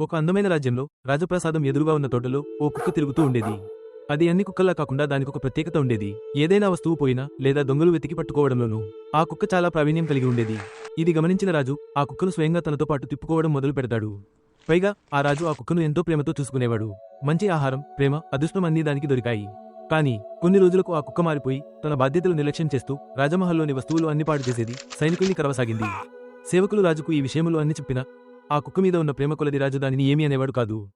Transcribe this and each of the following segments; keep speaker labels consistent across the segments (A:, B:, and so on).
A: ఒక అందమైన రాజ్యంలో రాజప్రసాదం ఎదురుగా ఉన్న తోటలో ఓ కుక్క తిరుగుతూ ఉండేది. అది అన్ని కుక్కల్లా కాకుండా దానికి ఒక ప్రత్యేకత ఉండేది. ఏదైనా వస్తువు పోయినా లేదా దొంగలు వెతికి పట్టుకోవడంలోనూ ఆ కుక్క చాలా ప్రావీణ్యం కలిగి ఉండేది. ఇది గమనించిన రాజు ఆ కుక్కను స్వయంగా తనతో పాటు తిప్పుకోవడం మొదలు పెడతాడు. పైగా ఆ రాజు ఆ కుక్కను ఎంతో ప్రేమతో చూసుకునేవాడు. మంచి ఆహారం ప్రేమ అదృష్టం అన్నీ దానికి దొరికాయి. కానీ కొన్ని రోజులకు ఆ కుక్క మారిపోయి తన బాధ్యతలు నిర్లక్ష్యం చేస్తూ రాజమహల్లోని వస్తువులు అన్ని పాడు చేసేది సైనికుల్ని కరవసాగింది. సేవకులు రాజుకు ఈ విషయంలో అన్ని చెప్పినా ఆ కుక్క మీద ఉన్న ప్రేమ కొలది రాజు దానిని ఏమీ అనేవాడు కాదు.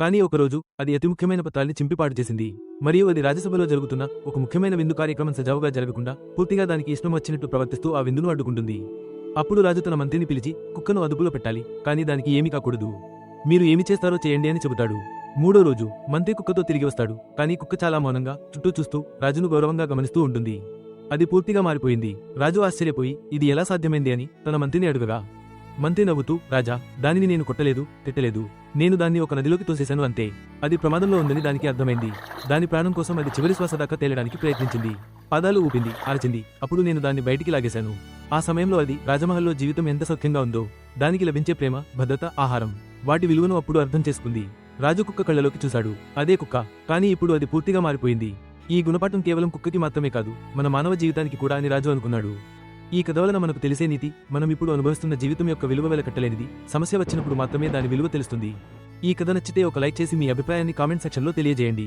A: కానీ ఒకరోజు అది అతి ముఖ్యమైన పత్రాల్ని చింపిపాటు చేసింది. మరియు అది రాజ్యసభలో జరుగుతున్న ఒక ముఖ్యమైన విందు కార్యక్రమం సజావుగా జరగకుండా పూర్తిగా దానికి ఇష్టం వచ్చినట్టు ప్రవర్తిస్తూ ఆ విందును అడ్డుకుంటుంది. అప్పుడు రాజు తన మంత్రిని పిలిచి కుక్కను అదుపులో పెట్టాలి కానీ దానికి ఏమీ కాకూడదు. మీరు ఏమి చేస్తారో చేయండి అని చెబుతాడు. మూడో రోజు మంత్రి కుక్కతో తిరిగి వస్తాడు కానీ కుక్క చాలా మౌనంగా చుట్టూ చూస్తూ రాజును గౌరవంగా గమనిస్తూ ఉంటుంది. అది పూర్తిగా మారిపోయింది. రాజు ఆశ్చర్యపోయి ఇది ఎలా సాధ్యమైంది అని తన మంత్రిని అడుగగా మంత్రి నవ్వుతూ రాజా దానిని నేను కొట్టలేదు తిట్టలేదు. నేను దాన్ని ఒక నదిలోకి తోసేశాను అంతే. అది ప్రమాదంలో ఉందని దానికి అర్థమైంది. దాని ప్రాణం కోసం అది చివరి శ్వాస దాకా తేలడానికి ప్రయత్నించింది. పాదాలు ఊపింది ఆరచింది అప్పుడు నేను దాన్ని బయటికి లాగేశాను. ఆ సమయంలో అది రాజమహల్లో జీవితం ఎంత సౌఖ్యంగా ఉందో దానికి లభించే ప్రేమ భద్రత ఆహారం. వాటి విలువను అప్పుడు అర్థం చేసుకుంది. రాజు కుక్క కళ్ళలోకి చూశాడు. అదే కుక్క కానీ ఇప్పుడు అది పూర్తిగా మారిపోయింది. ఈ గుణపాఠం కేవలం కుక్కకి మాత్రమే కాదు మన మానవ జీవితానికి కూడా అని రాజు అనుకున్నాడు. ఈ కథ వలన మనకు తెలిసే నీతి మనం ఇప్పుడు అనుభవిస్తున్న జీవితం యొక్క విలువ వెలకట్టలేనిది సమస్య వచ్చినప్పుడు మాత్రమే దాని విలువ తెలుస్తుంది. ఈ కథ నచ్చితే ఒక లైక్ చేసి మీ అభిప్రాయాన్ని కామెంట్ సెక్షన్లో తెలియజేయండి.